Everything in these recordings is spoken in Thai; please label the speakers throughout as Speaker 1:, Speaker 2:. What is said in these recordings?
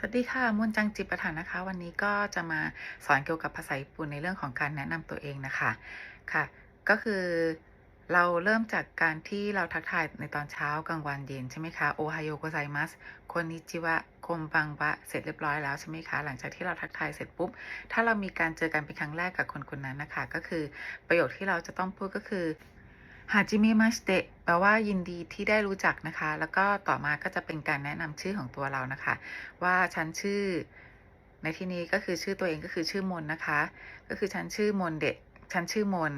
Speaker 1: สวัสดีค่ะมุนจังจิปะถานนะคะ วันนี้ก็จะมาสอนเกี่ยวกับภาษาญี่ปุ่นในเรื่องของการแนะนำตัวเองนะคะค่ะ ก็คือเราเริ่มจากการที่เราทักทายในตอนเช้ากลางวันเย็นใช่ไหมคะโอไฮโอโกไซมัสคนนิจิวะคมบังบะเสร็จเรียบร้อยแล้วใช่ไหมคะ หลังจากที่เราทักทายเสร็จปุ๊บ ถ้าเรามีการเจอกันเป็นครั้งแรกกับคนคนนั้นนะคะ ก็คือประโยคที่เราจะต้องพูดก็คือ ฮาจิเมมาสเตะแปลว่ายินดีที่ได้รู้จักนะคะ แล้วก็ต่อมาก็จะเป็นการแนะนำชื่อของตัวเรานะคะ ว่าฉันชื่อ ในที่นี้ก็คือชื่อตัวเองก็คือชื่อมนนะคะ ก็คือฉันชื่อมนเดะฉันชื่อมน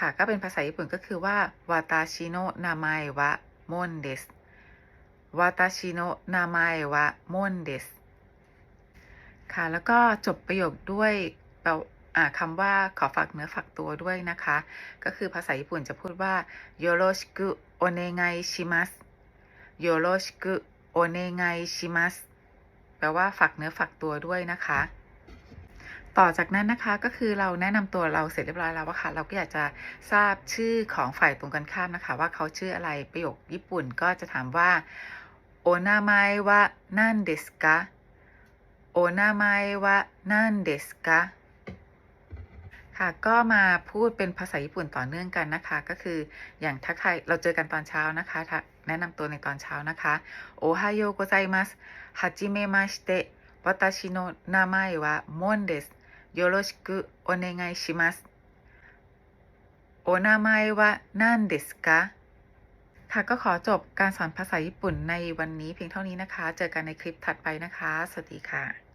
Speaker 1: ค่ะ ก็เป็นภาษาญี่ปุ่นก็คือว่าวาตาชิโนะนามายะมนเดสวาตาชิโนะนามายะมนเดสค่ะ แล้วก็จบประโยคด้วยแปล คำว่าขอฝากเนื้อฝากตัวด้วยนะคะ ก็คือภาษาญี่ปุ่นจะพูดว่าโยโรชิกุโอเนไงชิมัสโยโรชิกุโอเนไงชิมัสแปลว่าฝากเนื้อฝากตัวด้วยนะคะ ต่อจากนั้นนะคะก็คือเราแนะนำตัวเราเสร็จเรียบร้อยแล้วว่าค่ะ เราก็อยากจะทราบชื่อของฝ่ายตรงกันข้ามนะคะ ว่าเขาชื่ออะไรประโยคญี่ปุ่นก็จะถามว่าโอนาไมวะนันเดสกะโอนาไมวะนันเดสกะ ค่ะก็มาพูดเป็นภาษาญี่ปุ่นต่อเนื่องกันนะคะ ก็คืออย่างทักทายเราเจอกันตอนเช้านะคะ แนะนำตัวในตอนเช้านะคะโอไฮโอโกไซมัสฮาจิเมมาชเตะวาตาชิโนะนามายะมอนเดสโยโรชิกุโอเนไงชิมัสโอนามายะนันเดสกะค่ะก็ขอจบการสอนภาษาญี่ปุ่นในวันนี้เพียงเท่านี้นะคะ เจอกันในคลิปถัดไปนะคะ สวัสดีค่ะ